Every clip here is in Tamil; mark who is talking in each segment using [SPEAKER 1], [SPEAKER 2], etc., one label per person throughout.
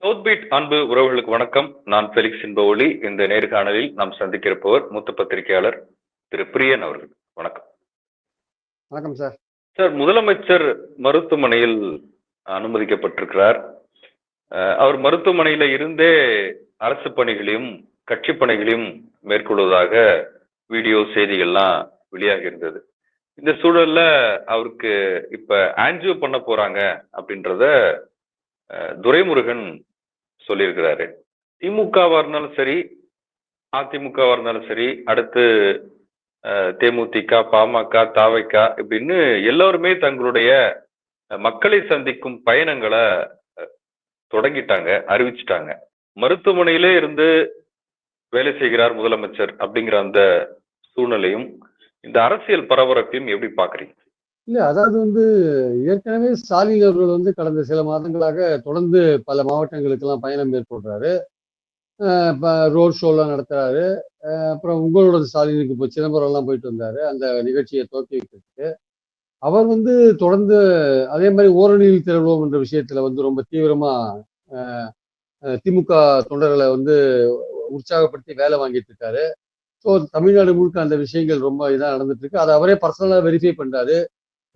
[SPEAKER 1] சவுத் பீட் அன்பு உறவுகளுக்கு வணக்கம். நான் ஃபெலிக்ஸ் இன்பஒளி இந்த நேர்காணலில் நாம் சந்திக்க இருப்பவர் மூத்த பத்திரிகையாளர் திரு பிரியன் அவர்கள். வணக்கம்.
[SPEAKER 2] வணக்கம் சார்.
[SPEAKER 1] சார் முதலமைச்சர் மருத்துவமனையில் அனுமதிக்கப்பட்டிருக்கிறார். அவர் மருத்துவமனையில இருந்தே அரசு பணிகளையும் கட்சி பணிகளையும் மேற்கொள்வதாக வீடியோ செய்திகள்லாம் வெளியாகி இருந்தது இந்த சூழல்ல அவருக்கு இப்ப ஆன்ஜியோ பண்ண போறாங்க அப்படின்றத துரைமுருகன் சொல்லியிருக்கிறாரு. திமுகவா இருந்தாலும் சரி அதிமுகவா இருந்தாலும் சரி அடுத்து தேமுதிக பாமக தாவைக்க இப்படின்னு எல்லோருமே தங்களுடைய மக்களை சந்திக்கும் பயணங்களை தொடங்கிட்டாங்க அறிவிச்சிட்டாங்க. மருத்துவமனையிலே இருந்து வேலை செய்கிறார் முதலமைச்சர் அப்படிங்கிற அந்த சூழ்நிலையும் இந்த அரசியல் பரபரப்பையும் எப்படி பாக்குறீங்க
[SPEAKER 2] இல்ல அதாவது வந்து ஏற்கனவே ஸ்டாலின் அவர்கள் வந்து கடந்த சில மாதங்களாக தொடர்ந்து பல மாவட்டங்களுக்கெல்லாம் பயணம் மேற்கொள்றாரு. இப்போ ரோட் ஷோலாம் நடத்துறாரு. அப்புறம் உங்களோட ஸ்டாலினுக்கு இப்போ சிதம்பரம்லாம் போயிட்டு வந்தாரு. அந்த நிகழ்ச்சியை துவக்கி வைக்கிறதுக்கு. அவர் வந்து தொடர்ந்து அதே மாதிரி ஓரணியில் திரள்வோம் என்ற விஷயத்துல வந்து ரொம்ப தீவிரமா திமுக தொண்டர்களை வந்து உற்சாகப்படுத்தி வேலை வாங்கிட்டு இருக்காரு. ஸோ தமிழ்நாடு முழுக்க அந்த விஷயங்கள் ரொம்ப இதாக நடந்துட்டு இருக்கு. அதை அவரே பர்சனலாக வெரிஃபை பண்றாரு.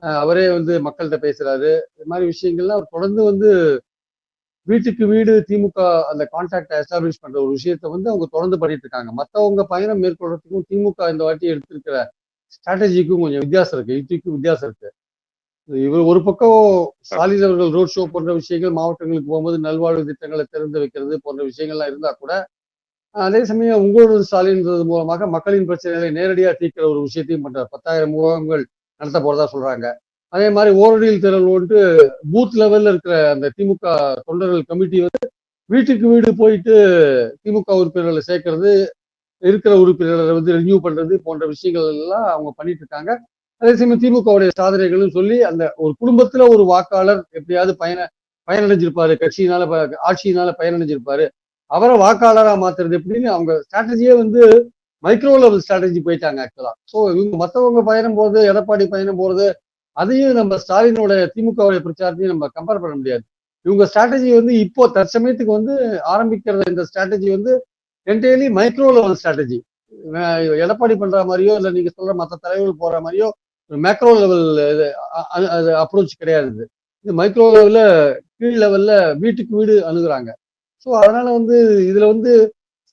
[SPEAKER 2] அவரே வந்து மக்கள்கிட்ட பேசுறாரு. இது மாதிரி விஷயங்கள்லாம் அவர் தொடர்ந்து வந்து வீட்டுக்கு வீடு திமுக அந்த கான்டாக்டை எஸ்டாப்ளிஷ் பண்ற ஒரு விஷயத்த வந்து அவங்க தொடர்ந்து பண்ணிட்டு இருக்காங்க. மற்றவங்க பயணம் மேற்கொள்றதுக்கும் திமுக இந்த வாட்டி எடுத்திருக்கிற ஸ்ட்ராட்டஜிக்கும் கொஞ்சம் வித்தியாசம் இருக்கு. யுத்திக்கும் வித்தியாசம் இருக்கு. இவர் ஒரு பக்கம் ஸ்டாலின் அவர்கள் ரோட் ஷோ போன்ற விஷயங்கள் மாவட்டங்களுக்கு போகும்போது நல்வாழ்வு திட்டங்களை திறந்து வைக்கிறது போன்ற விஷயங்கள்லாம் இருந்தா கூட அதே சமயம் உங்களோட ஸ்டாலின் மூலமாக மக்களின் பிரச்சனைகளை நேரடியாக தீர்க்கிற ஒரு விஷயத்தையும் பண்றாரு. பத்தாயிரம் முகாம்கள் நடத்த போறதா சொல்றாங்க. அதே மாதிரி ஓரடியில் திரள் வந்துட்டு பூத் லெவல்ல இருக்கிற அந்த திமுக தொண்டர்கள் கமிட்டி வந்து வீட்டுக்கு வீடு போயிட்டு திமுக உறுப்பினர்களை சேர்க்கறது இருக்கிற உறுப்பினர்களை வந்து ரினியூ பண்றது போன்ற விஷயங்கள் எல்லாம் அவங்க பண்ணிட்டு இருக்காங்க. அதே சமயம் திமுகவுடைய சாதனைகளும் சொல்லி அந்த ஒரு குடும்பத்துல ஒரு வாக்காளர் எப்படியாவது பயன பயனடைஞ்சிருப்பாரு. கட்சியினால ஆட்சியினால பயனடைஞ்சிருப்பாரு. அவரை வாக்காளரா மாத்துறது எப்படின்னு அவங்க ஸ்ட்ராட்டஜியே வந்து மைக்ரோ லெவல் ஸ்ட்ராட்டஜி போயிட்டாங்க ஆக்சுவலா ஸோ இவங்க மற்றவங்க பயணம் போறது எடப்பாடி பயணம் போறது அதையும் நம்ம ஸ்டாலினோட திமுகவுடைய பிரச்சாரத்தையும் நம்ம கம்பேர் பண்ண முடியாது. இவங்க ஸ்ட்ராட்டஜி வந்து இப்போ தற்சமயத்துக்கு வந்து ஆரம்பிக்கிற இந்த ஸ்ட்ராட்டஜி வந்து entirely micro level strategy Edappadi பண்ற மாதிரியோ இல்லை நீங்க சொல்ற மற்ற தலைவர்கள் போற மாதிரியோ மேக்ரோ லெவல் இது அப்ரோச் கிடையாது இது. இது மைக்ரோ லெவல்ல கீழ் லெவல்ல வீட்டுக்கு வீடு அணுகுறாங்க. ஸோ அதனால வந்து இதுல வந்து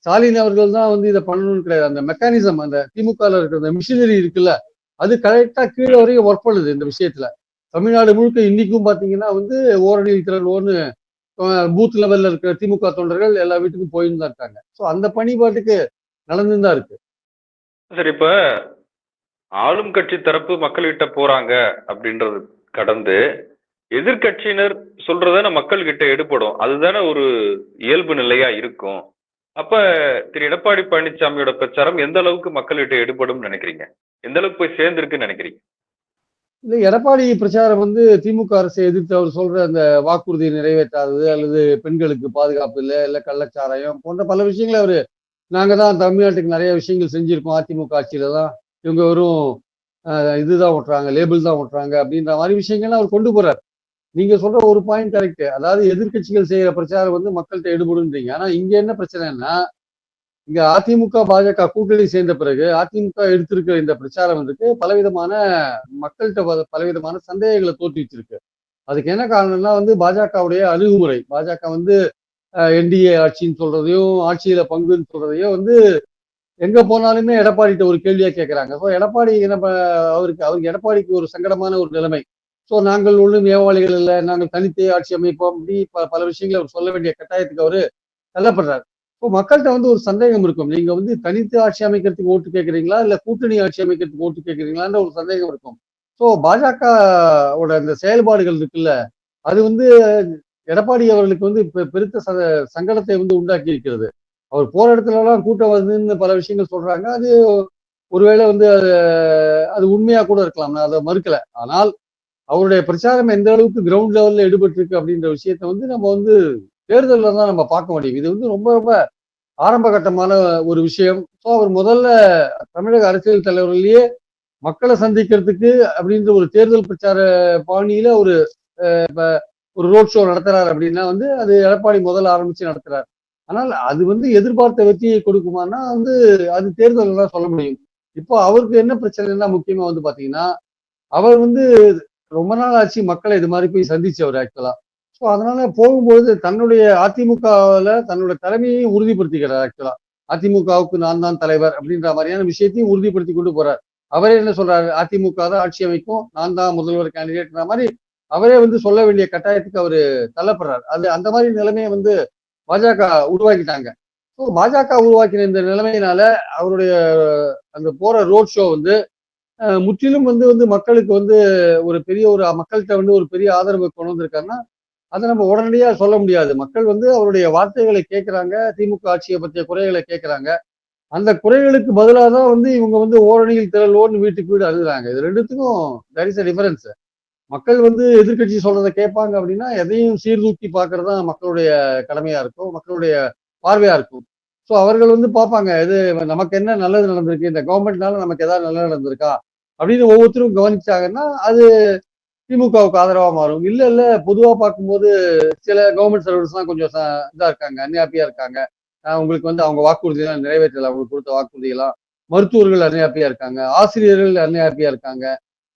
[SPEAKER 2] ஸ்டாலின் அவர்கள் தான் வந்து இதை பண்ணணும்னு கிடையாது. அந்த மெக்கானிசம் அந்த திமுகல இருக்கிற அந்த மிஷினரி இருக்குல்ல அது கரெக்டா கீழே வரைக்கும் ஒர்க் பண்ணுது இந்த விஷயத்துல. தமிழ்நாடு முழுக்க இன்னைக்கும் பாத்தீங்கன்னா வந்து ஓரணி திறன் பூத் லெவல்ல இருக்கிற திமுக தொண்டர்கள் எல்லா வீட்டுக்கும் போயின்னு தான் இருக்காங்க. ஸோ அந்த பணி பாட்டுக்கு நடந்துன்னு தான் இருக்கு.
[SPEAKER 1] சார் இப்ப ஆளும் கட்சி தரப்பு மக்கள்கிட்ட போறாங்க அப்படின்றது கடந்து எதிர்க்கட்சியினர் சொல்றதான மக்கள் கிட்ட எடுப்படும் அதுதானே ஒரு இயல்பு நிலையா இருக்கும். அப்ப திரு எடப்பாடி பழனிசாமியோட பிரச்சாரம் எந்த அளவுக்கு மக்கள்கிட்ட எடுபடும் நினைக்கிறீங்க? எந்த அளவுக்கு போய் சேர்ந்திருக்குன்னு நினைக்கிறீங்க?
[SPEAKER 2] இல்ல எடப்பாடி பிரச்சாரம் வந்து திமுக அரசை எதிர்த்து அவர் சொல்ற அந்த வாக்குறுதியை நிறைவேற்றாதது அல்லது பெண்களுக்கு பாதுகாப்பு இல்லை இல்ல கள்ளச்சாராயம் போன்ற பல விஷயங்களை அவரு நாங்க தான் தமிழ்நாட்டுக்கு நிறைய விஷயங்கள் செஞ்சிருக்கோம் அதிமுக ஆட்சியில தான். இவங்க வெறும் இதுதான் ஓட்டுறாங்க லேபிள் தான் ஓட்டுறாங்க அப்படின்ற மாதிரி விஷயங்கள்லாம் அவர் கொண்டு போறார். நீங்க சொல்ற ஒரு பாயிண்ட் கரெக்ட் அதாவது எதிர்க்கட்சிகள் செய்யற பிரச்சாரம் வந்து மக்கள்கிட்ட எடுபடுன்றீங்க. ஆனா இங்க என்ன பிரச்சனைன்னா இங்க அதிமுக பாஜக கூட்டணி சேர்ந்த பிறகு அதிமுக எடுத்திருக்கிற இந்த பிரச்சாரம் வந்துட்டு பலவிதமான மக்கள்கிட்ட பல- பலவிதமான சந்தேகங்களை தோற்றுவிச்சிருக்கு அதுக்கு என்ன காரணம்னா வந்து பாஜகவுடைய அணுகுமுறை. பாஜக வந்து என்டிஏ ஆட்சின்னு சொல்றதையும் ஆட்சியில பங்குன்னு சொல்றதையும் வந்து எங்க போனாலுமே எடப்பாடிகிட்ட ஒரு கேள்வியா கேட்கிறாங்க ஸோ எடப்பாடி என்ன அவருக்கு அவருக்கு எடப்பாடிக்கு ஒரு சங்கடமான ஒரு நிலைமை. ஸோ நாங்கள் ஒன்றும் ஏவாளிகள் இல்லை நாங்கள் தனித்தே ஆட்சி அமைப்போம் அப்படி ப- பல விஷயங்களை அவர் சொல்ல வேண்டிய கட்டாயத்துக்கு அவர் தள்ளப்படுறாரு. இப்போ மக்கள்கிட்ட வந்து ஒரு சந்தேகம் இருக்கும். நீங்க வந்து தனித்து ஆட்சி அமைக்கிறதுக்கு ஓட்டு கேட்குறீங்களா? இல்லை கூட்டணி ஆட்சி அமைக்கிறதுக்கு ஓட்டு கேட்குறீங்களான்ற ஒரு சந்தேகம் இருக்கும். ஸோ பாஜகவோட இந்த செயல்பாடுகள் இருக்குல்ல அது வந்து எடப்பாடி அவர்களுக்கு வந்து இப்போ பெருத்த ச- சங்கடத்தை வந்து உண்டாக்கி இருக்கிறது. அவர் போற இடத்துலலாம் கூட்டம் வருதுன்னு பல விஷயங்கள் சொல்றாங்க. அது ஒருவேளை வந்து அது அது உண்மையா கூட இருக்கலாம். நான் அதை மறுக்கல. ஆனால் அவருடைய பிரச்சாரம் எந்த அளவுக்கு கிரவுண்ட் லெவல்ல ஈடுபட்டிருக்கு அப்படின்ற விஷயத்த வந்து நம்ம வந்து தேர்தலில் தான் நம்ம பார்க்க முடியும். இது வந்து ரொம்ப ரொம்ப ஆரம்ப கட்டமான ஒரு விஷயம். ஸோ அவர் முதல்ல தமிழக அரசியல் தலைவர்களையே மக்களை சந்திக்கிறதுக்கு அப்படின்ற ஒரு தேர்தல் பிரச்சார பாணியில ஒரு இப்போ ஒரு ரோட் ஷோ நடத்துறாரு அப்படின்னா வந்து அது எடப்பாடி முதல்ல ஆரம்பிச்சு நடத்துறாரு. ஆனால் அது வந்து எதிர்பார்த்த வெற்றியை கொடுக்குமான்னா வந்து அது தேர்தல் தான் சொல்ல முடியும். இப்போ அவருக்கு என்ன பிரச்சனைன்னா முக்கியமா வந்து பாத்தீங்கன்னா அவர் வந்து ரொம்ப நாள் ஆச்சு மக்களை இது மாதிரி போய் சந்திச்சவர் ஆக்சுவலா ஸோ அதனால போகும்பொழுது தன்னுடைய அதிமுகவில் தன்னுடைய தலைமையையும் உறுதிப்படுத்திக்கிறார் ஆக்சுவலா அதிமுகவுக்கு நான் தான் தலைவர் அப்படின்ற மாதிரியான விஷயத்தையும் உறுதிப்படுத்தி கொண்டு போறார். அவரே என்ன சொல்றாரு? அதிமுக தான் ஆட்சி அமைக்கும் நான் தான் முதல்வர் கேண்டிடேட்ன்ற மாதிரி அவரே வந்து சொல்ல வேண்டிய கட்டாயத்துக்கு அவர் தள்ளப்படுறாரு. அது அந்த மாதிரி நிலைமையை வந்து பாஜக உருவாக்கிட்டாங்க. ஸோ பாஜக உருவாக்கின இந்த நிலைமையினால அவருடைய அந்த போற ரோட் ஷோ வந்து முற்றிலும் வந்து வந்து மக்களுக்கு வந்து ஒரு பெரிய ஒரு மக்கள்கிட்ட வந்து ஒரு பெரிய ஆதரவு கொண்டு வந்திருக்காருன்னா அதை நம்ம உடனடியாக சொல்ல முடியாது. மக்கள் வந்து அவருடைய வார்த்தைகளை கேட்குறாங்க திமுக ஆட்சியை பற்றிய குறைகளை கேட்குறாங்க. அந்த குறைகளுக்கு பதிலாக தான் வந்து இவங்க வந்து ஓரணியில் திரளோன்னு வீட்டுக்கு வீடு அழுகுறாங்க. இது ரெண்டுத்துக்கும் தர் இஸ் அ டிஃபரன்ஸ் மக்கள் வந்து எதிர்க்கட்சி சொல்றதை கேட்பாங்க அப்படின்னா எதையும் சீர்தூக்கி பார்க்கறது தான் மக்களுடைய கடமையா இருக்கும் மக்களுடைய பார்வையா இருக்கும். ஸோ அவர்கள் வந்து பார்ப்பாங்க இது நமக்கு என்ன நல்லது நடந்திருக்கு? இந்த கவர்மெண்ட்னால நமக்கு ஏதாவது நல்லது நடந்திருக்கா? அப்படின்னு ஒவ்வொருத்தரும் கவனிச்சாங்கன்னா அது திமுகவுக்கு ஆதரவா மாறும். இல்ல இல்ல பொதுவா பார்க்கும்போது சில கவர்மெண்ட் சர்வீஸ்லாம் கொஞ்சம் இதாக இதா இருக்காங்க அன்ஹாப்பியா இருக்காங்க. உங்களுக்கு வந்து அவங்க வாக்குறுதியெல்லாம் நிறைவேற்றல அவங்களுக்கு கொடுத்த வாக்குறுதியெல்லாம். மருத்துவர்கள் அன்ஹாப்பியா இருக்காங்க ஆசிரியர்கள் அன்ஹாப்பியா இருக்காங்க.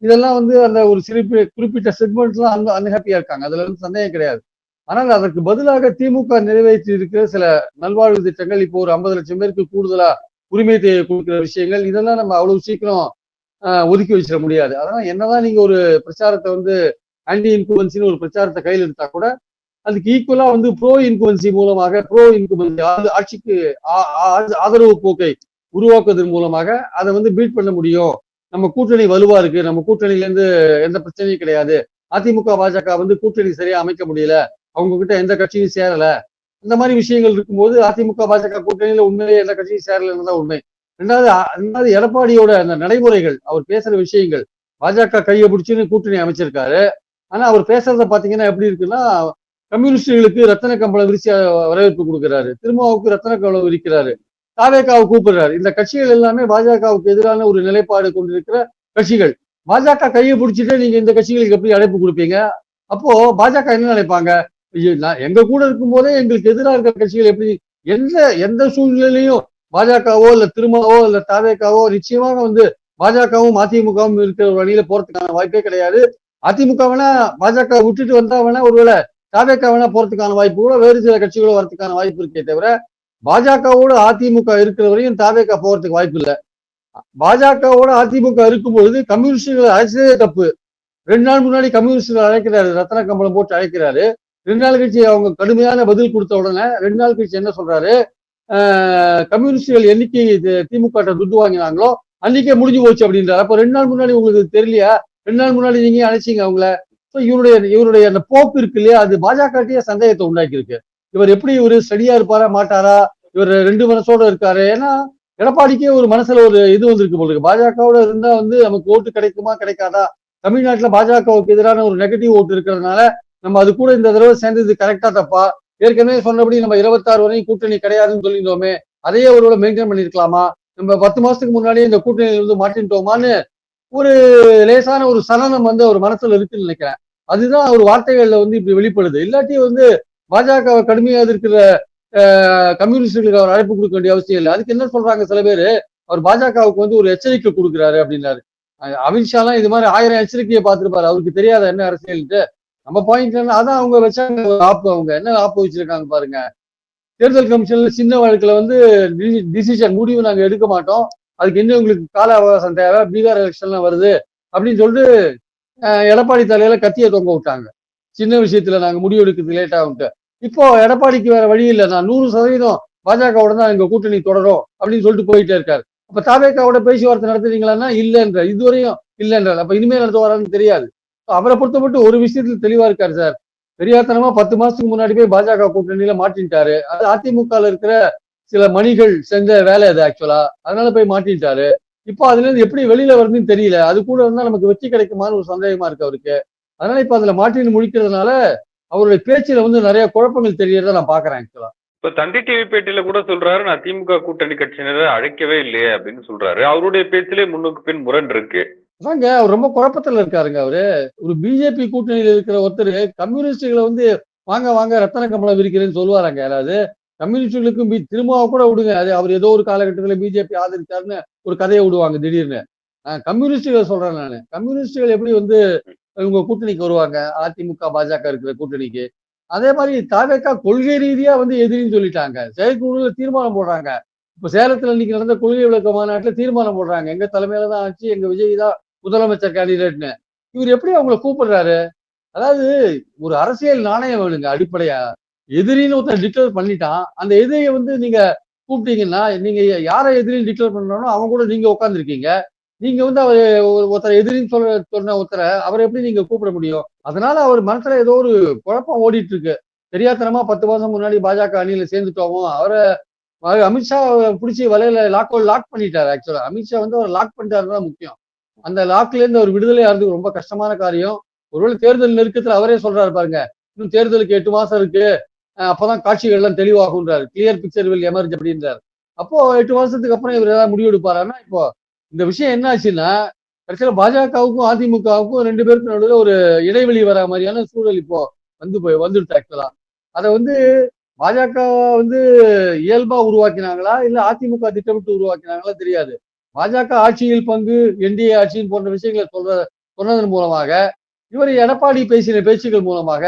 [SPEAKER 2] இதெல்லாம் வந்து அந்த ஒரு சிறிப்பு குறிப்பிட்ட செக்மெண்ட்லாம் அங்க அன்ஹாப்பியா இருக்காங்க. அதுல வந்து சந்தேகம் கிடையாது. ஆனால் அதற்கு பதிலாக திமுக நிறைவேற்றி இருக்கிற சில நல்வாழ்வு திட்டங்கள் இப்போ ஒரு ஐம்பது லட்சம் பேருக்கு கூடுதலா உரிமை தொகை கொடுக்கிற விஷயங்கள் இதெல்லாம் நம்ம அவ்வளவு சீக்கிரம் ஒதுக்கி வச்சிட முடியாது. அதனால என்னதான் நீங்க ஒரு பிரச்சாரத்தை வந்து ஆன்டி இன்குவன்சின்னு ஒரு பிரச்சாரத்தை கையில் எடுத்தா கூட அதுக்கு ஈக்குவலா வந்து ப்ரோ இன்குவன்சி மூலமாக ப்ரோ இன்குவன்சி ஆட்சிக்கு ஆ- ஆ- ஆதரவு போக்கை உருவாக்குவதன் மூலமாக அதை வந்து பீட் பண்ண முடியும். நம்ம கூட்டணி வலுவா இருக்கு. நம்ம கூட்டணியில இருந்து எந்த பிரச்சனையும் கிடையாது. அதிமுக பாஜக வந்து கூட்டணி சரியா அமைக்க முடியல. அவங்க கிட்ட எந்த கட்சியும் சேரல. இந்த மாதிரி விஷயங்கள் இருக்கும்போது அதிமுக பாஜக கூட்டணியில உண்மையிலேயே எந்த கட்சியும் சேரலன்னு தான் உண்மை. ரெண்டாவது ரெண்டாவது எடப்பாடியோட அந்த நடைமுறைகள் அவர் பேசுற விஷயங்கள் பாஜக கையை பிடிச்சுன்னு கூட்டணி அமைச்சிருக்காரு. ஆனா அவர் பேசுறத பாத்தீங்கன்னா எப்படி இருக்குன்னா கம்யூனிஸ்டுகளுக்கு ரத்தன கம்பளம் விரிச்சு வரவேற்பு கொடுக்கிறாரு. திருமாவுக்கு ரத்தன கம்பளம் விரிக்கிறாரு. தாவேக்காவை கூப்பிடுறாரு. இந்த கட்சிகள் எல்லாமே பாஜகவுக்கு எதிரான ஒரு நிலைப்பாடு கொண்டிருக்கிற கட்சிகள். பாஜக கையை பிடிச்சிட்டு நீங்க இந்த கட்சிகளுக்கு எப்படி அழைப்பு கொடுப்பீங்க? அப்போ பாஜக என்ன நினைப்பாங்க? ஐயோ, நான் எங்க கூட இருக்கும் போதே எங்களுக்கு எதிராக இருக்கிற கட்சிகள் எப்படி எந்த எந்த சூழ்நிலையிலையும் பாஜகவோ இல்ல திருமாவோ இல்ல தாவேக்காவோ நிச்சயமாக வந்து பாஜகவும் அதிமுகவும் இருக்கிற ஒரு போறதுக்கான வாய்ப்பே கிடையாது. அதிமுக வேணா பாஜக விட்டுட்டு வந்தா வேணா ஒருவேளை தாவேக்கா வேணா போறதுக்கான வாய்ப்பு கூட வேறு சில கட்சிகளோ வரதுக்கான வாய்ப்பு இருக்கே தவிர பாஜகவோட அதிமுக இருக்கிற வரையும் தாவேக்கா போறதுக்கு வாய்ப்பு இல்லை. பாஜகவோட அதிமுக இருக்கும் பொழுது கம்யூனிஸ்டுகளை அழைச்சதே தப்பு. ரெண்டு நாள் முன்னாடி கம்யூனிஸ்டுகள் அழைக்கிறாரு ரத்ன கம்பளம் போட்டு அழைக்கிறாரு. ரெண்டு நாள் கழிச்சு அவங்க கடுமையான பதில் கொடுத்த உடனே ரெண்டு நாள் கழிச்சு என்ன சொல்றாரு? கம்யூனிஸ்டுகள் என்னைக்கு திமுக துட்டு வாங்கினாங்களோ அன்னைக்கே முடிஞ்சு போச்சு அப்படின்றார். அப்போ ரெண்டு நாள் முன்னாடி உங்களுக்கு தெரியலையா? ரெண்டு நாள் முன்னாடி நீங்க அழைச்சிங்க அவங்கள? ஸோ இவருடைய இவருடைய அந்த போக்கு இருக்கு இல்லையா? அது பாஜகட்டையே சந்தேகத்தை உண்டாக்கி இருக்கு இவர் எப்படி இவர் ஸ்டடியா இருப்பாரா மாட்டாரா? இவர் ரெண்டு மனசோட இருக்காரு. ஏன்னா எடப்பாடிக்கே ஒரு மனசுல ஒரு இது வந்திருக்கு போல இருக்கு. பாஜகவோட இருந்தா வந்து நமக்கு ஓட்டு கிடைக்குமா கிடைக்காதா? தமிழ்நாட்டுல பாஜகவுக்கு எதிரான ஒரு நெகட்டிவ் ஓட்டு இருக்கிறதுனால நம்ம அது கூட இந்த தடவை சேர்ந்தது கரெக்டா தப்பா? ஏற்கனவே சொன்னபடி நம்ம இருபத்தாறு வரையும் கூட்டணி கிடையாதுன்னு சொல்லியிருந்தோமே அதையே ஒருவேளை மெயின்டைன் பண்ணிருக்கலாமா நம்ம பத்து மாசத்துக்கு முன்னாடியே இந்த கூட்டணியில இருந்து மாட்டின்ட்டோமான்னு ஒரு லேசான ஒரு சலனம் வந்து அவர் மனசுல இருக்குன்னு நினைக்கிறேன். அதுதான் அவர் வார்த்தைகள்ல வந்து இப்படி வெளிப்படுது. இல்லாட்டி வந்து பாஜக கடுமையா இருக்கிற கம்யூனிஸ்டுகளுக்கு அவர் அழைப்பு கொடுக்க வேண்டிய அவசியம் இல்லை. அதுக்கு என்ன சொல்றாங்க சில பேர்? அவர் பாஜகவுக்கு வந்து ஒரு எச்சரிக்கை கொடுக்குறாரு அப்படின்னாரு. அமித்ஷாலாம் இது மாதிரி ஆயிரம் எச்சரிக்கையை பார்த்திருப்பாரு. அவருக்கு தெரியாத என்ன அரசியல்ட்டு நம்ம பாயிண்ட் என்ன அதான் அவங்க வச்சாங்க ஆப்பு அவங்க. என்ன ஆப்பு வச்சிருக்காங்க பாருங்க. தேர்தல் கமிஷன்ல சின்ன வழக்குல வந்து டிசிஷன் முடிவு நாங்க எடுக்க மாட்டோம். அதுக்கு இன்னும் உங்களுக்கு கால அவகாசம் தேவை? பீகார் எலெக்ஷன்லாம் வருது. அப்படின்னு சொல்லிட்டு எடப்பாடி தலையில கத்தியை தொங்க விட்டாங்க. சின்ன விஷயத்துல நாங்க முடிவு எடுக்கிறது லேட் ஆகும்ட்டு இப்போ எடப்பாடிக்கு வேற வழி இல்லை. நான் நூறு சதவீதம் பாஜகவோட தான் எங்க கூட்டணி தொடரும் அப்படின்னு சொல்லிட்டு போயிட்டே இருக்காரு. அப்ப தாவேக்காவோட பேச்சுவார்த்தை நடத்துறீங்களா இல்லைன்ற இதுவரையும் இல்லைன்ற அப்ப இனிமேல் நடத்துவாரான்னு தெரியாது. அவரை பொறுத்த மட்டும் ஒரு விஷயத்துல தெளிவா இருக்காரு சார். பெரியாத்தனமா பத்து மாசத்துக்கு முன்னாடி போய் பாஜக கூட்டணியில மாட்டின்ட்டாரு. அது அதிமுக இருக்கிற சில மணிகள் செஞ்ச வேலை அது ஆக்சுவலா அதனால போய் மாட்டின்ட்டாரு. இப்போ அதுல இருந்து எப்படி வெளியில வருதுன்னு தெரியல. அது கூட இருந்தா நமக்கு வெற்றி கிடைக்குமான்னு ஒரு சந்தேகமா இருக்கு அவருக்கு. அதனால இப்ப அதுல மாட்டின்னு முடிக்கிறதுனால அவருடைய பேச்சுல வந்து நிறைய குழப்பங்கள் தெரியறத நான் பாக்குறேன் ஆக்சுவலா
[SPEAKER 1] இப்ப தந்தி டிவி பேட்டியில கூட சொல்றாரு நான் திமுக கூட்டணி கட்சியினரை அழைக்கவே இல்லையே அப்படின்னு சொல்றாரு. அவருடைய பேச்சிலே முன்னுக்கு பின் முரண் இருக்கு
[SPEAKER 2] அதாங்க அவர் ரொம்ப குழப்பத்துல இருக்காருங்க அவரு. ஒரு பிஜேபி கூட்டணியில் இருக்கிற ஒருத்தர் கம்யூனிஸ்டுகளை வந்து வாங்க வாங்க ரத்தன கமலம் விரிக்கிறேன்னு சொல்லுவாராங்க யாராவது. கம்யூனிஸ்டுகளுக்கும் பி- கூட விடுங்க. அது அவர் ஏதோ ஒரு காலகட்டத்தில் பிஜேபி ஆதரிச்சாருன்னு ஒரு கதையை விடுவாங்க திடீர்னு. நான் கம்யூனிஸ்டுகளை சொல்றேன் நான். கம்யூனிஸ்டுகள் எப்படி வந்து இவங்க கூட்டணிக்கு வருவாங்க? அதிமுக பாஜக இருக்கிற கூட்டணிக்கு. அதே மாதிரி தாவேக்கா கொள்கை ரீதியா வந்து எதிரின்னு சொல்லிட்டாங்க. செயற்குழுல தீர்மானம் போடுறாங்க. இப்ப சேலத்துல இன்னைக்கு நடந்த கொள்கை விளக்க மாநாட்டுல தீர்மானம் போடுறாங்க. எங்க தலைமையில தான் ஆச்சு எங்க விஜய் தான் முதலமைச்சர் கேண்டிடேட்னு இவர் எப்படி அவங்கள கூப்பிடுறாரு? அதாவது ஒரு அரசியல் நாணயம் வேணுங்க அடிப்படையா. எதிரின்னு ஒருத்தன் டிக்ளேர் பண்ணிட்டான். அந்த எதிரியை வந்து நீங்க கூப்பிட்டீங்கன்னா நீங்க யாரை எதிரின்னு டிக்ளேர் பண்ணாலும் அவங்க கூட நீங்க உட்காந்துருக்கீங்க நீங்க வந்து அவர் ஒரு- ஒருத்தர் எதிரின்னு சொல்ல சொன்ன ஒருத்தரை அவரை எப்படி நீங்க கூப்பிட முடியும்? அதனால அவர் மனசுல ஏதோ ஒரு குழப்பம் ஓடிட்டு இருக்கு தெரியாத்தனமா பத்து மாசம் முன்னாடி பாஜக அணியில சேர்ந்துட்டோமோ அவரை அமித்ஷா பிடிச்சி வலையில லாக் லாக் பண்ணிட்டாரு ஆக்சுவலா அமித்ஷா வந்து அவர் லாக் பண்ணிட்டாருன்னு தான் முக்கியம். அந்த லாக்லேருந்து ஒரு அவர் விடுதலை ஆகிறதுக்கு ரொம்ப கஷ்டமான காரியம். ஒருவேளை தேர்தல் நெருக்கத்தில் அவரே சொல்றாரு பாருங்க இன்னும் தேர்தலுக்கு எட்டு மாசம் இருக்கு. அப்போதான் அப்பதான் காட்சிகள் எல்லாம் தெளிவாகுன்றாரு கிளியர் பிக்சர் வில் எமர்ஜ் அப்படின்றாரு. அப்போ எட்டு மாசத்துக்கு அப்புறம் இவர் ஏதாவது முடிவு எடுப்பாரான்னா இப்போ இந்த விஷயம் என்ன ஆச்சுன்னா கடைசியில் பாஜகவுக்கும் அதிமுகவுக்கும் ரெண்டு பேருக்கும் நடுவில் ஒரு இடைவெளி வர மாதிரியான சூழல் இப்போ வந்து போய் வந்துடுச்சு ஆக்சுவலா அதை வந்து பாஜக வந்து இயல்பா உருவாக்கினாங்களா? இல்ல அதிமுக திட்டமிட்டு உருவாக்கினாங்களா தெரியாது. பாஜக ஆட்சியில் பங்கு என்டிஏ ஆட்சியின் போன்ற விஷயங்களை சொல்ற சொன்னதன் மூலமாக இவர் எடப்பாடி பேசின பேச்சுக்கள் மூலமாக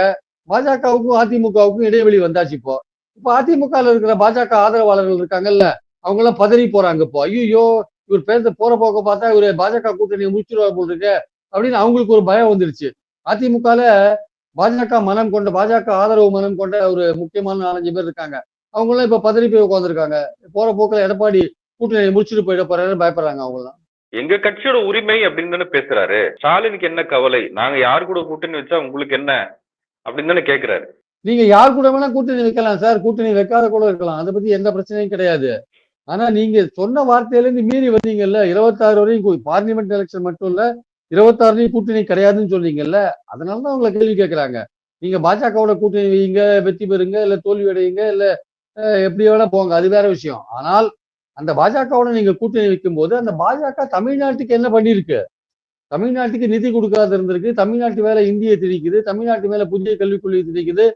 [SPEAKER 2] பாஜகவுக்கும் அதிமுகவுக்கும் இடைவெளி வந்தாச்சு இப்போ. இப்போ அதிமுக இருக்கிற பாஜக ஆதரவாளர்கள் இருக்காங்கல்ல அவங்க எல்லாம் பதறி போறாங்க இப்போ. ஐயோ இவர் பேச போற போக்க பார்த்தா இவர் பாஜக கூட்டணியை முடிச்சிருவா போல் இருக்கு அப்படின்னு அவங்களுக்கு ஒரு பயம் வந்துருச்சு. அதிமுகல பாஜக மனம் கொண்ட பாஜக ஆதரவு மனம் கொண்ட ஒரு முக்கியமான நாலஞ்சு பேர் இருக்காங்க. அவங்க எல்லாம் இப்ப பதறி போய் உட்காந்துருக்காங்க போற போக்கில் எடப்பாடி கூட்டணியை முடிச்சுட்டு போயிட போறாருன்னு பயப்படுறாங்க அவங்க எல்லாம்
[SPEAKER 1] எங்க கட்சியோட உரிமை அப்படின்னு தானே பேசுறாரு. ஸ்டாலினுக்கு என்ன கவலை? நாங்க யார் கூட கூட்டணி வச்சா உங்களுக்கு என்ன? அப்படின்னு தானே கேக்குறாரு.
[SPEAKER 2] நீங்க யார் கூட வேணா கூட்டணி வைக்கலாம் சார். கூட்டணி வைக்காத கூட இருக்கலாம். அதை பத்தி எந்த பிரச்சனையும் கிடையாது. ஆனா நீங்க சொன்ன வார்த்தையில இருந்து மீறி வந்தீங்கல்ல இருபத்தாறு வரையும் பார்லிமெண்ட் எலெக்ஷன் மட்டும் இல்ல இருபத்தாறுலயும் கூட்டணி கிடையாதுன்னு சொன்னீங்கல்ல அதனாலதான் உங்களை கேள்வி கேட்கறாங்க நீங்க பாஜகவோட கூட்டணி வைங்க வெற்றி பெறுங்க இல்ல தோல்வி அடையுங்க இல்ல எப்படி வேணா போங்க. அது வேற விஷயம். ஆனால் அந்த பாஜகவோட நீங்க கூட்டணி வைக்கும் போது அந்த பாஜக தமிழ்நாட்டுக்கு என்ன பண்ணிருக்கு தமிழ்நாட்டுக்கு நிதி கொடுக்காத இருந்திருக்கு. தமிழ்நாட்டு மேல இந்திய திணிக்குது. தமிழ்நாட்டு மேல புதிய கல்விக் கொள்கை திணிக்குது.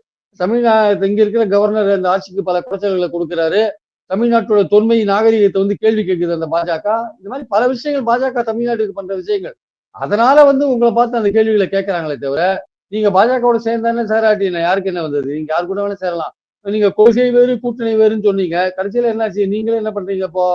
[SPEAKER 2] தமிழ்நாடு இங்க இருக்கிற கவர்னர் அந்த ஆட்சிக்கு பல குறைச்சல்களை கொடுக்கிறாரு. தமிழ்நாட்டோட தொன்மை நாகரிகத்தை வந்து கேள்வி கேட்குது அந்த பாஜக. இந்த மாதிரி பல விஷயங்கள் பாஜக தமிழ்நாட்டுக்கு பண்ற விஷயங்கள். அதனால வந்து உங்களை பார்த்து அந்த கேள்விகளை கேட்கறாங்களே தவிர நீங்க பாஜகவோட சேர்ந்தானே சேராட்டி யாருக்கு என்ன வந்தது? நீங்க யாரு கூட வேணா சேரலாம். நீங்க கொள்கை வேறு கூட்டணி வேறுன்னு சொன்னீங்க. கடைசியில என்னாச்சு? நீங்களே என்ன பண்றீங்க இப்போ?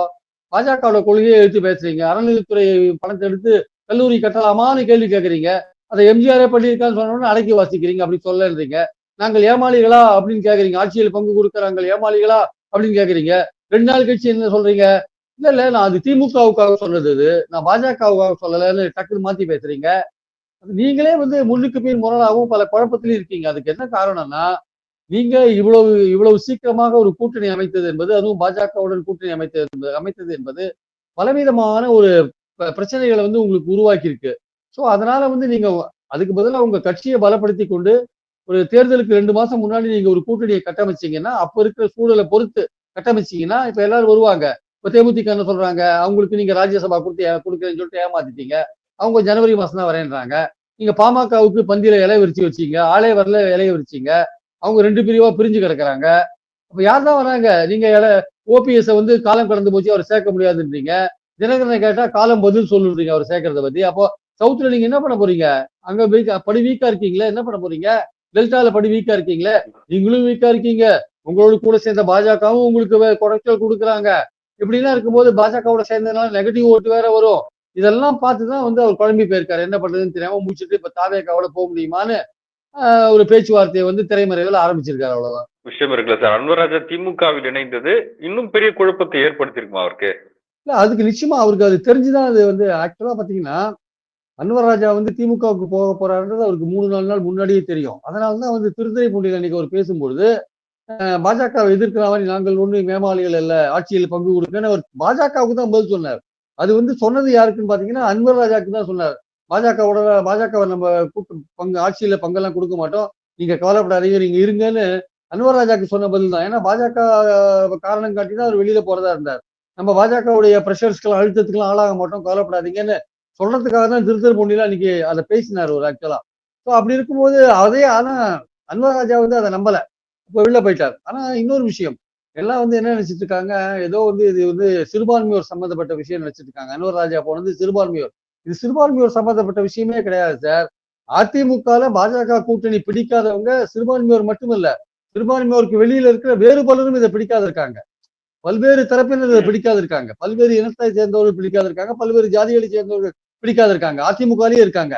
[SPEAKER 2] பாஜகவோட கொள்கையை எடுத்து பேசுறீங்க. அறநிலைத்துறை பணத்தை எடுத்து கல்லூரி கட்டலாமான்னு கேள்வி கேட்கறீங்க அதை எம்ஜிஆரே பண்ணியிருக்கான்னு சொன்னோன்னு அடக்கி வாசிக்கிறீங்க அப்படி சொல்லன்றீங்க. நாங்கள் ஏமாளிகளா அப்படின்னு கேட்குறீங்க ஆட்சியில் பங்கு கொடுக்குறாங்க ஏமாளிகளா அப்படின்னு கேட்குறீங்க ரெண்டு நாள் கழிச்சு என்ன சொல்றீங்க? இல்ல இல்ல நான் அது திமுகவுக்காக சொன்னது இது. நான் பாஜகவுக்காக சொல்லலைன்னு டக்குன்னு மாத்தி பேசுறீங்க. அது நீங்களே வந்து முன்னுக்கு பின் முரணாகவும் பல குழப்பத்திலையும் இருக்கீங்க. அதுக்கு என்ன காரணம்னா நீங்க இவ்வளவு இவ்வளவு சீக்கிரமாக ஒரு கூட்டணி அமைத்தது என்பது அதுவும் பாஜகவுடன் கூட்டணி அமைத்தது என்பது அமைத்தது என்பது பலவிதமான ஒரு ப- பிரச்சனைகளை வந்து உங்களுக்கு உருவாக்கி இருக்கு ஸோ அதனால வந்து நீங்க அதுக்கு பதிலாக உங்க கட்சியை பலப்படுத்தி கொண்டு ஒரு தேர்தலுக்கு ரெண்டு மாசம் முன்னாடி நீங்க ஒரு கூட்டணியை கட்டமைச்சீங்கன்னா அப்ப இருக்கிற சூழலை பொறுத்து கட்டமைச்சீங்கன்னா இப்ப எல்லாரும் வருவாங்க. இப்ப தேமுதிக என்ன சொல்றாங்க? அவங்களுக்கு நீங்க ராஜ்யசபா கொடுத்து கொடுக்குறேன்னு சொல்லிட்டு ஏமாத்திட்டீங்க. அவங்க ஜனவரி மாசம் தான் வரேன்றாங்க. நீங்க பாமகவுக்கு பந்தியில இலைய விரிச்சு வச்சீங்க. ஆலய வரல இலைய விரிச்சீங்க. அவங்க ரெண்டு பிரிவா பிரிஞ்சு கிடக்குறாங்க. அப்ப யார் தான் வராங்க? நீங்க ஓபிஎஸ் வந்து காலம் கடந்து போச்சு அவர் சேர்க்க முடியாதுன்றீங்க. தினகரனை கேட்டா காலம் பதில் சொல்லுறீங்க அவர் சேர்க்கறத பத்தி. அப்போ சவுத்துல நீங்க என்ன பண்ண போறீங்க? அங்க படி வீக்கா இருக்கீங்களா என்ன பண்ண போறீங்க? டெல்டால படி வீக்கா இருக்கீங்களே நீங்களும் வீக்கா இருக்கீங்க. உங்களோட கூட சேர்ந்த பாஜகவும் உங்களுக்கு குறைச்சல் கொடுக்குறாங்க. இப்படிலாம் இருக்கும்போது பாஜகவோட சேர்ந்ததுனால நெகட்டிவ் ஓட்டு வேற வரும். இதெல்லாம் பார்த்துதான் வந்து அவர் குழம்பி போயிருக்காரு. என்ன பண்றதுன்னு தெரியாம முடிச்சுட்டு இப்ப தாவேக்காவோட போக முடியுமான்னு ஒரு பேச்சுவார்த்தையை வந்து திரைமறைவில் ஆரம்பிச்சிருக்காரு அவ்வளவுதான்.
[SPEAKER 1] விஷயம் இருக்குல்ல சார். அன்வராஜா திமுகவில் இணைந்தது இன்னும் பெரிய குழப்பத்தை ஏற்படுத்தியிருக்குமா அவருக்கு?
[SPEAKER 2] இல்ல அதுக்கு நிச்சயமா அவருக்கு அது தெரிஞ்சுதான் அது வந்து ஆக்சுவலா பாத்தீங்கன்னா அன்வர் ராஜா வந்து திமுகவுக்கு போக போறாருன்றது அவருக்கு மூணு நாலு நாள் முன்னாடியே தெரியும். அதனாலதான் வந்து திருத்துறைப்பூண்டியில் அன்னைக்கு அவர் பேசும்பொழுது பாஜகவை எதிர்க்கிற மாதிரி நாங்கள் ஒண்ணு மேமாளிகள் அல்ல ஆட்சியில் பங்கு கொடுக்கன்னு அவர் பாஜகவுக்கு தான் பதில் சொன்னார். அது வந்து சொன்னது யாருக்குன்னு பாத்தீங்கன்னா அன்வர் ராஜாக்கு தான் சொன்னார். பாஜகவோட பாஜகவை நம்ம கூட்டு பங்கு ஆட்சியில பங்கெல்லாம் கொடுக்க மாட்டோம். நீங்க கவலைப்படாதீங்க நீங்க இருங்கன்னு அன்வர் ராஜாக்கு சொன்ன பதில் தான். ஏன்னா பாஜக காரணம் காட்டி தான் அவர் வெளியில போறதா இருந்தார். நம்ம பாஜகவுடைய ப்ரெஷர்ஸ்க்கெல்லாம் அழுத்தத்துக்கெல்லாம் ஆளாக மாட்டோம் கவலைப்படாதீங்கன்னு சொல்றதுக்காக தான் திருத்தர் பொன்னில அன்னைக்கு அதை பேசினார் ஒரு ஆக்சுவலா ஸோ அப்படி இருக்கும்போது அதே ஆனா அன்வர் ராஜா வந்து அதை நம்பல. இப்போ வெளில போயிட்டார். ஆனா இன்னொரு விஷயம். எல்லாம் வந்து என்ன நினைச்சிட்டு இருக்காங்க? ஏதோ வந்து இது வந்து சிறுபான்மையோர் சம்மந்தப்பட்ட விஷயம் நினைச்சிட்டு இருக்காங்க. அன்வர் ராஜா போனது சிறுபான்மையோர். இது சிறுபான்மையோர் சம்பந்தப்பட்ட விஷயமே கிடையாது சார் அதிமுகல பாஜக கூட்டணி பிடிக்காதவங்க சிறுபான்மையோர் மட்டுமல்ல சிறுபான்மையோருக்கு வெளியில இருக்கிற வேறு பலரும் இதை பிடிக்காத இருக்காங்க பல்வேறு தரப்பினர் இதை பிடிக்காது இருக்காங்க பல்வேறு இனத்தை சேர்ந்தவர்கள் பிடிக்காத இருக்காங்க பல்வேறு ஜாதிகளை சேர்ந்தவர்கள் பிடிக்காத இருக்காங்க அதிமுகலயே இருக்காங்க.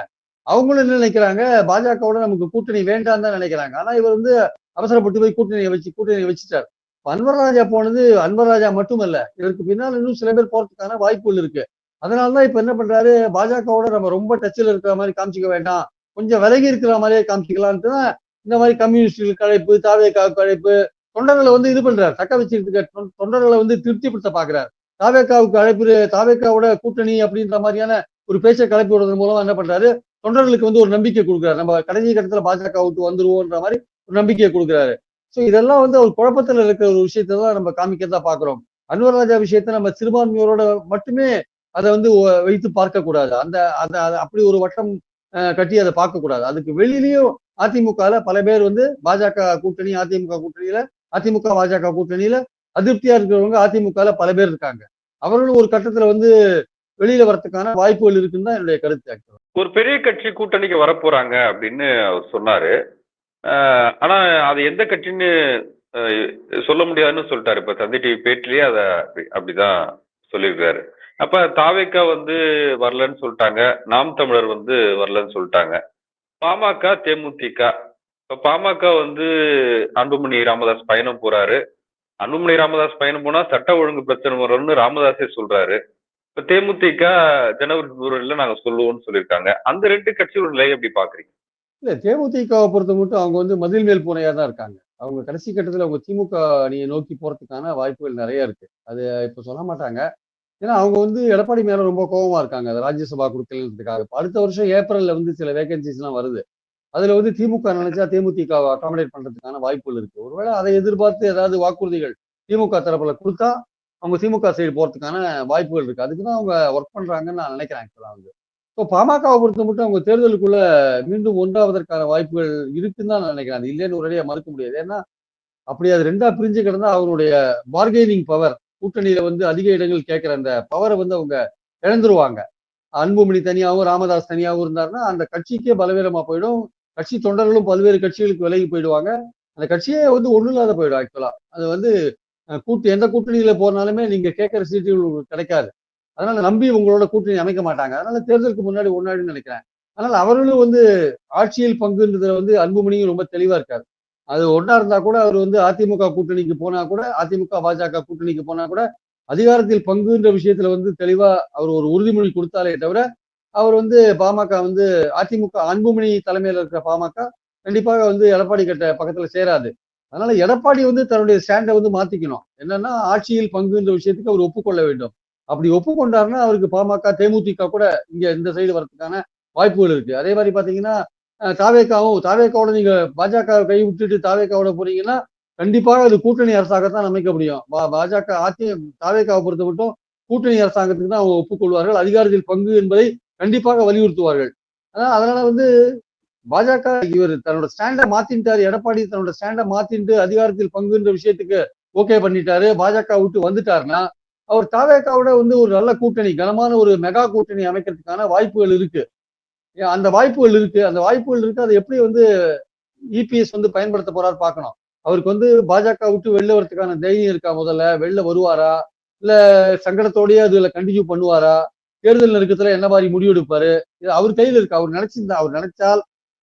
[SPEAKER 2] அவங்களும் என்ன நினைக்கிறாங்க? பாஜகவோட நமக்கு கூட்டணி வேண்டாம் தான் நினைக்கிறாங்க. ஆனா இவர் வந்து அவசரப்பட்டு போய் கூட்டணியை வச்சு கூட்டணியை வச்சுட்டார். இப்ப அன்வர் ராஜா போனது அன்வர் ராஜா மட்டுமல்ல இவருக்கு பின்னால் இன்னும் சில பேர் போறதுக்கான வாய்ப்புகள் இருக்கு. அதனாலதான் இப்ப என்ன பண்றாரு? பாஜகவோட நம்ம ரொம்ப டச்சில் இருக்கிற மாதிரி காமிச்சிக்க வேண்டாம். கொஞ்சம் விலகி இருக்கிற மாதிரியே காமிச்சிக்கலான்ட்டு தான் இந்த மாதிரி கம்யூனிஸ்டுகளுக்கு கழைப்பு தாவேக்கா கழைப்பு தொண்டர்களை வந்து இது பண்றாரு. தக்க வச்சிருக்க தொண்டர்களை வந்து திருப்திப்படுத்த பாக்குறாரு. தாவேக்காவுக்கு அழைப்பு தாவேக்காவோட கூட்டணி அப்படின்ற மாதிரியான ஒரு பேச்சை கலப்பி விடுறதன் மூலமா என்ன பண்றாரு? தொண்டர்களுக்கு வந்து ஒரு நம்பிக்கை கொடுக்குறாரு. நம்ம கடைசி கட்டத்துல பாஜக விட்டு வந்துருவோன்ற மாதிரி ஒரு நம்பிக்கையை கொடுக்குறாரு. ஸோ இதெல்லாம் வந்து அவர் குழப்பத்துல இருக்கிற ஒரு விஷயத்த தான் நம்ம காமிக்கிறதா பாக்குறோம். அன்வர் ராஜா விஷயத்த நம்ம சிறுபான்மையோட மட்டுமே அதை வந்து வைத்து பார்க்கக்கூடாது. அந்த அதை அப்படி ஒரு வட்டம் அஹ், கட்டி அதை பார்க்கக்கூடாது. அதுக்கு வெளியிலயும் அதிமுகவில் பல பேர் வந்து பாஜக கூட்டணி அதிமுக கூட்டணியில அதிமுக பாஜக கூட்டணியில அதிருப்தியா இருக்கிறவங்க அதிமுகவில் பல பேர் இருக்காங்க. அவர்களும் ஒரு கட்டத்துல வந்து வெளியில வரத்துக்கான வாய்ப்புகள் இருக்குன்னு தான் என்னுடைய கருத்து
[SPEAKER 1] ஒரு பெரிய கட்சி கூட்டணிக்கு வரப்போறாங்க அப்படின்னு அவர் சொன்னாரு. ஆனா அது எந்த கட்சின்னு சொல்ல முடியாதுன்னு சொல்லிட்டாரு. இப்ப தந்தி டிவி பேட்டிலேயே அதை அப்படி- அப்படிதான் சொல்லியிருக்காரு. அப்ப தாவேக்கா வந்து வரலன்னு சொல்லிட்டாங்க. நாம் தமிழர் வந்து வரலன்னு சொல்லிட்டாங்க. பாமக தேமுதிக. இப்ப பாமக வந்து அன்புமணி ராமதாஸ் பயணம் போறாரு. அன்புமணி ராமதாஸ் பயணம் போனா சட்ட ஒழுங்கு பிரச்சனை வரும்னு ராமதாஸே சொல்றாரு. இப்ப தேமுதிக ஜனவரி பிப்ரவரியில நாங்க சொல்லுவோம்னு சொல்லியிருக்காங்க. அந்த ரெண்டு கட்சியோட நிலையை எப்படி பாக்குறீங்க?
[SPEAKER 2] இல்ல தேமுதிகவை பொறுத்த மட்டும் அவங்க வந்து மதில் மேல் பூனையா தான் இருக்காங்க. அவங்க கடைசி கட்டத்துல அவங்க திமுக அணியை நோக்கி போறதுக்கான வாய்ப்புகள் நிறைய இருக்கு. அது இப்ப சொல்ல மாட்டாங்க. ஏன்னா அவங்க வந்து எடப்பாடி மேல ரொம்ப கோபமா இருக்காங்க. ராஜ்யசபா கொடுக்கலன்றதுக்காக அடுத்த வருஷம் ஏப்ரல்ல வந்து சில வேகன்சிஸ் எல்லாம் வருது. அதுல வந்து திமுக நினைச்சா தேமுதிக அகாமடேட் பண்றதுக்கான வாய்ப்புகள் இருக்கு. ஒருவேளை அதை எதிர்பார்த்து ஏதாவது வாக்குறுதிகள் திமுக தரப்புல கொடுத்தா அவங்க திமுக சைடு போறதுக்கான வாய்ப்புகள் இருக்கு. அதுக்கு தான் அவங்க ஒர்க் பண்றாங்கன்னு நான் நினைக்கிறேன் ஆக்சுவலா வந்து. இப்போ பாமகவை பொறுத்த மட்டும் அவங்க தேர்தலுக்குள்ள மீண்டும் ஒன்றாவதற்கான வாய்ப்புகள் இருக்குன்னு தான் நான் நினைக்கிறேன். அது இல்லைன்னு ஒரேடியா மறுக்க முடியாது. ஏன்னா அப்படி அது ரெண்டா பிரிஞ்சு கிடந்தா அவருடைய பார்கெனிங் பவர் கூட்டணியில வந்து அதிக இடங்கள் கேட்கிற அந்த பவரை வந்து அவங்க இழந்துருவாங்க. அன்புமணி தனியாகவும் ராமதாஸ் தனியாகவும் இருந்தாருன்னா அந்த கட்சிக்கே பலவீனமா போயிடும். கட்சி தொண்டர்களும் பல்வேறு கட்சிகளுக்கு விலகி போயிடுவாங்க. அந்த கட்சியே வந்து ஒண்ணும் இல்லாத போயிடும் ஆக்சுவலா அது வந்து கூட்டு எந்த கூட்டணியில போனாலுமே நீங்க கேட்கிற சீட்டுகள் உங்களுக்கு கிடைக்காது. அதனால நம்பி உங்களோட கூட்டணி அமைக்க மாட்டாங்க. அதனால தேர்தலுக்கு முன்னாடி ஒன்னாடின்னு நினைக்கிறேன். அதனால அவர்களும் வந்து ஆட்சியில் பங்குன்றதுல வந்து அன்புமணியும் ரொம்ப தெளிவா இருக்காரு. அது ஒன்றா இருந்தா கூட அவர் வந்து அதிமுக கூட்டணிக்கு போனா கூட அதிமுக பாஜக கூட்டணிக்கு போனா கூட அதிகாரத்தில் பங்குன்ற விஷயத்துல வந்து தெளிவா அவர் ஒரு உறுதிமொழி கொடுத்தாலே தவிர அவர் வந்து பாமக வந்து அதிமுக அன்புமணி தலைமையில் இருக்கிற பாமக கண்டிப்பாக வந்து எடப்பாடி கட்ட பக்கத்துல சேராது. அதனால எடப்பாடி வந்து தன்னுடைய ஸ்டாண்டை வந்து மாத்திக்கணும். என்னன்னா ஆட்சியில் பங்குன்ற விஷயத்துக்கு அவர் ஒப்புக்கொள்ள வேண்டும். அப்படி ஒப்புக்கொண்டாருன்னா அவருக்கு பாமக தேமுதிக கூட இங்க இந்த சைடு வரதுக்கான வாய்ப்புகள் இருக்கு. அதே மாதிரி பாத்தீங்கன்னா தாவேக்காவும் தாவேக்காவோட நீங்க பாஜக கை விட்டுட்டு தாவேக்காவோட போறீங்கன்னா கண்டிப்பாக அது கூட்டணி அரசாங்கத்தான் அமைக்க முடியும். பாஜக அதி தாவேக்காவை பொறுத்த மட்டும் கூட்டணி அரசாங்கத்துக்கு தான் அவங்க ஒப்புக்கொள்வார்கள். அதிகாரத்தில் பங்கு என்பதை கண்டிப்பாக வலியுறுத்துவார்கள். அதான் அதனால வந்து பாஜக இவர் தன்னோட ஸ்டாண்டை மாத்தின்ட்டாரு. எடப்பாடி தன்னோட ஸ்டாண்டை மாத்தின்ட்டு அதிகாரத்தில் பங்குன்ற விஷயத்துக்கு ஓகே பண்ணிட்டாரு. பாஜக விட்டு வந்துட்டாருன்னா அவர் தாவேக்காவோட வந்து ஒரு நல்ல கூட்டணி கனமான ஒரு மெகா கூட்டணி அமைக்கிறதுக்கான வாய்ப்புகள் இருக்கு. அந்த வாய்ப்புகள் இருக்கு. அந்த வாய்ப்புகள் இருக்கு. அதை எப்படி வந்து இபிஎஸ் வந்து பயன்படுத்த போறாரு பார்க்கணும். அவருக்கு வந்து பாஜக விட்டு வெளில வரதுக்கான தைரியம் இருக்கா முதல்ல? வெளில வருவாரா? இல்ல சங்கடத்தோடயே அதுல கண்டினியூ பண்ணுவாரா? தேர்தல் நெருக்கத்துல என்ன மாதிரி முடிவெடுப்பாரு? இது அவர் கையில் இருக்கு? அவர் நினைச்சிருந்தா அவர் நினைச்சால்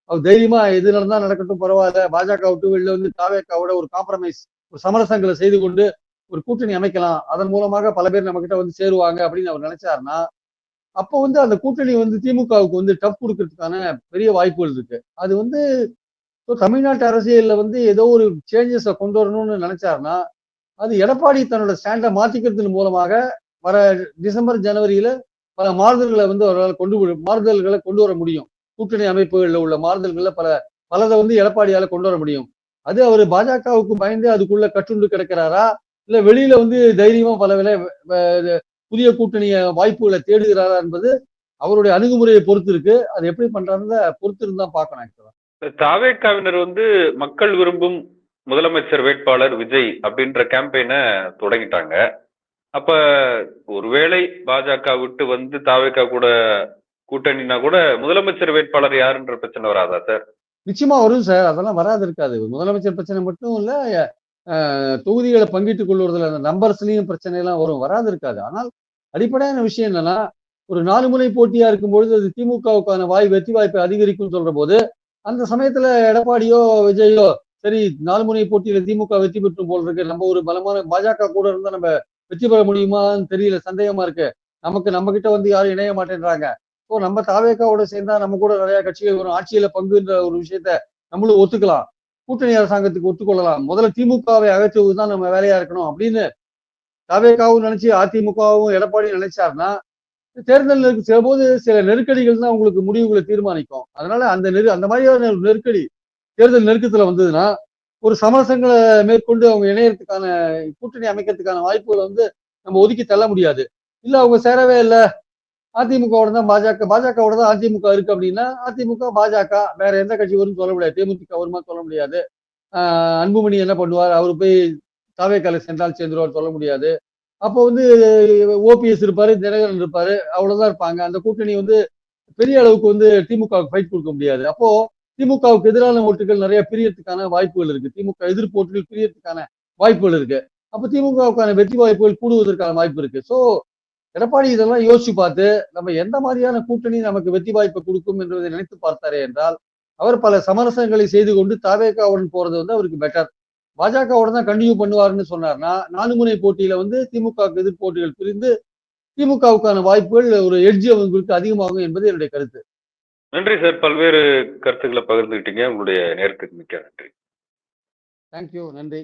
[SPEAKER 2] அவர் தைரியமா எது நடந்தா நடக்கட்டும் பரவாயில்ல. பாஜக விட்டு வெளில வந்து தாவேக்காவோட ஒரு காம்ப்ரமைஸ் ஒரு சமரசங்களை செய்து கொண்டு ஒரு கூட்டணி அமைக்கலாம். அதன் மூலமாக பல பேர் நம்ம கிட்ட வந்து சேருவாங்க அப்படின்னு அவர் நினைச்சாருன்னா அப்போ வந்து அந்த கூட்டணி வந்து திமுகவுக்கு வந்து டஃப் கொடுக்கறதுக்கான பெரிய வாய்ப்புகள் இருக்கு. அது வந்து இப்போ தமிழ்நாட்டு அரசியல்ல வந்து ஏதோ ஒரு சேஞ்சஸை கொண்டு வரணும்னு நினைச்சாருன்னா அது எடப்பாடி தன்னோட ஸ்டாண்டை மாத்திக்கிறதன் மூலமாக வர டிசம்பர் ஜனவரியில பல மாறுதல்களை வந்து அவரால் கொண்டு மாறுதல்களை கொண்டு வர முடியும். கூட்டணி அமைப்புகளில் உள்ள மாறுதல்களை பல பலதை வந்து எடப்பாடியால கொண்டு வர முடியும். அது அவர் பாஜகவுக்கு பயந்து அதுக்குள்ள கட்டுண்டு கிடக்கிறாரா? இல்ல வெளியில வந்து தைரியமா பல விலை புதிய கூட்டணிய வாய்ப்புகளை தேடுகிறாரா என்பது அவருடைய அணுகுமுறையை பொறுத்து இருக்கு அது எப்படி பண்றாருன்னு பொறுத்து இருந்தா பார்க்கணும் actually.
[SPEAKER 1] தாவேக்காவினர் வந்து மக்கள் விரும்பும் முதலமைச்சர் வேட்பாளர் விஜய் அப்படின்ற கேம்பெயினை தொடங்கிட்டாங்க. அப்ப ஒருவேளை பாஜக விட்டு வந்து தாவேக்கா கூட கூட்டணினா கூட முதலமைச்சர் வேட்பாளர் யாருன்ற பிரச்சனை வராதா சார்?
[SPEAKER 2] நிச்சயமா வரும் சார். அதெல்லாம் வராது இருக்காது. முதலமைச்சர் பிரச்சனை மட்டும் இல்ல தொகுதிகளை பங்கிட்டுக் கொள்வதில் அந்த நம்பர்ஸ்லையும் பிரச்சனை எல்லாம் வரும் வராது இருக்காது ஆனால் அடிப்படையான விஷயம் என்னன்னா ஒரு நாலு முனை போட்டியா இருக்கும்பொழுது அது திமுகவுக்கான வாய் வெற்றி வாய்ப்பை அதிகரிக்கும் சொல்ற போது அந்த சமயத்துல எடப்பாடியோ விஜயோ சரி நாலு முனை போட்டியில திமுக வெற்றி பெற்றும் போல் இருக்கு நம்ம ஒரு பலமான பாஜக கூட இருந்தா நம்ம வெற்றி பெற முடியுமான்னு தெரியல சந்தேகமா இருக்கு. நமக்கு நம்ம கிட்ட வந்து யாரும் இணைய மாட்டேன்றாங்க. ஸோ நம்ம தாவேக்காவோட சேர்ந்தா நம்ம கூட நிறைய கட்சிகள் வரும். ஆட்சியில பங்குன்ற ஒரு விஷயத்த நம்மளும் ஒத்துக்கலாம். கூட்டணி அரசாங்கத்துக்கு ஒத்துக்கொள்ளலாம். முதல்ல திமுகவை அகற்றுவதுதான் நம்ம வேலையா இருக்கணும் அப்படின்னு தாவேக்காவும் நினைச்சு அதிமுகவும் எடப்பாடி நினைச்சாருன்னா தேர்தல் சில போது சில நெருக்கடிகள் தான் உங்களுக்கு முடிவுகளை தீர்மானிக்கும். அதனால அந்த நெரு அந்த மாதிரியான நெருக்கடி தேர்தல் நெருக்கத்துல வந்ததுன்னா ஒரு சமரசங்களை மேற்கொண்டு அவங்க இணையறதுக்கான கூட்டணி அமைக்கிறதுக்கான வாய்ப்புகளை வந்து நம்ம ஒதுக்கி தள்ள முடியாது. இல்ல அவங்க சேரவே இல்லை அதிமுகவோட தான் பாஜக பாஜகவோட தான் அதிமுக இருக்கு அப்படின்னா அதிமுக பாஜக வேற எந்த கட்சி வரும்னு சொல்ல முடியாது. தேமுதிக வருமா சொல்ல முடியாது. அன்புமணி என்ன பண்ணுவார்? அவர் போய் தாவேக்கால சென்றால் சேர்ந்துருவார் சொல்ல முடியாது. அப்போ வந்து ஓபிஎஸ் இருப்பாரு தினகரன் இருப்பாரு அவ்வளவுதான் இருப்பாங்க. அந்த கூட்டணி வந்து பெரிய அளவுக்கு வந்து திமுகவுக்கு ஃபைட் கொடுக்க முடியாது. அப்போ திமுகவுக்கு எதிரான ஓட்டுகள் நிறைய பிரியறதுக்கான வாய்ப்புகள் இருக்கு. திமுக எதிர்ப்பு ஓட்டுகள் பிரியறதுக்கான வாய்ப்புகள் இருக்கு. அப்போ திமுகவுக்கான வெற்றி வாய்ப்புகள் கூடுவதற்கான வாய்ப்பு இருக்கு. ஸோ எடப்பாடி இதெல்லாம் யோசிச்சு பார்த்து நம்ம எந்த மாதிரியான கூட்டணி நமக்கு வெற்றி வாய்ப்பை கொடுக்கும் என்பதை நினைத்து பார்த்தாரே என்றால் அவர் பல சமரசங்களை செய்து கொண்டு தாவேக்காவுடன் போறது வந்து அவருக்கு பெட்டர் பாஜகவோட தான் கண்டினியூ பண்ணுவாருன்னு சொன்னார்னா நாலு முனை போட்டியில வந்து திமுக எதிர் போட்டிகள் பிரிந்து திமுகவுக்கான வாய்ப்புகள் ஒரு எட்ஜ் அவங்களுக்கு அதிகமாகும் என்பது என்னுடைய கருத்து.
[SPEAKER 1] நன்றி சார். பல்வேறு கருத்துக்களை பகிர்ந்துக்கிட்டீங்க உங்களுடைய நேரத்துக்கு மிக்க நன்றி.
[SPEAKER 2] தேங்க்யூ நன்றி.